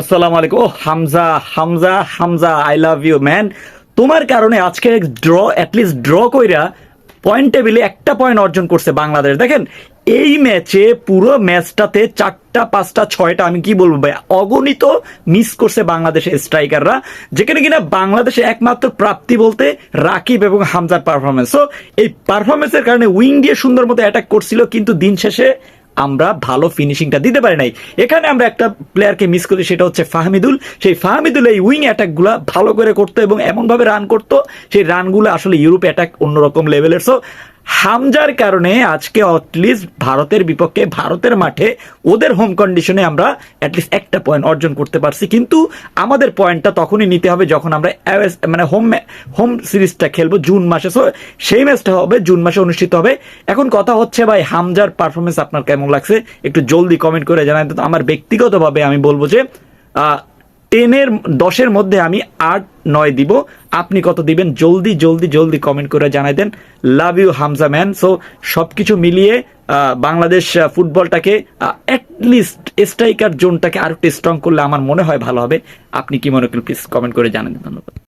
আসসালামু আলাইকুম। ও Hamza Hamza Hamza I love you man তোমার কারণে আজকে ড্র অ্যাটলিস্ট ড্র কইরা পয়েন্ট টেবিলে একটা পয়েন্ট অর্জন করছে বাংলাদেশ। দেখেন, এই ম্যাচে পুরো ম্যাচটাতে চারটা, পাঁচটা, ছয়টা, আমি কি বলব ভাই অগণিত মিস করছে বাংলাদেশের স্ট্রাইকাররা যেখানে কিনা বাংলাদেশে একমাত্র প্রাপ্তি বলতে রাকিব এবং হামজার পারফরমেন্স সো এই পারফরমেন্সের কারণে উইং দিয়ে সুন্দর মতো অ্যাটাক করছিল, কিন্তু দিন শেষে আমরা ভালো ফিনিশিংটা দিতে পারি নাই। এখানে আমরা একটা প্লেয়ারকে মিস করি, সেটা হচ্ছে ফাহমিদুল। সেই ফাহমিদুল এই উইং অ্যাটাকগুলো ভালো করে করতো এবং এমনভাবে রান করতো, সেই রানগুলো আসলে ইউরোপ অ্যাটাক অন্যরকম লেভেলের সো হামজার কারণে আজকে অ্যাটলিস্ট ভারতের বিপক্ষে, ভারতের মাঠে ওদের হোম কন্ডিশনে আমরা অ্যাটলিস্ট একটা পয়েন্ট অর্জন করতে পারছি। কিন্তু আমাদের পয়েন্টটা তখনই নিতে হবে যখন আমরা মানে হোম হোম সিরিজটা খেলব জুন মাসে। সো সেই ম্যাচটা হবে, জুন মাসে অনুষ্ঠিত হবে। এখন কথা হচ্ছে ভাই, হামজার পারফরমেন্স আপনার কেমন লাগছে? একটু জলদি কমেন্ট করে জানাই। তো আমার ব্যক্তিগতভাবে আমি বলব যে টেনের দশের মধ্যে আমি আট, নয় দিব। আপনি কত দিবেন? জলদি জলদি জলদি কমেন্ট করে জানাই দেন। Love you Hamza man so সব কিছু মিলিয়ে বাংলাদেশ ফুটবলটাকে অ্যাটলিস্ট স্ট্রাইকার জোনটাকে আরেকটু স্ট্রং করলে আমার মনে হয় ভালো হবে। আপনি কি মনে করেন? প্লিজ কমেন্ট করে জানান। ধন্যবাদ।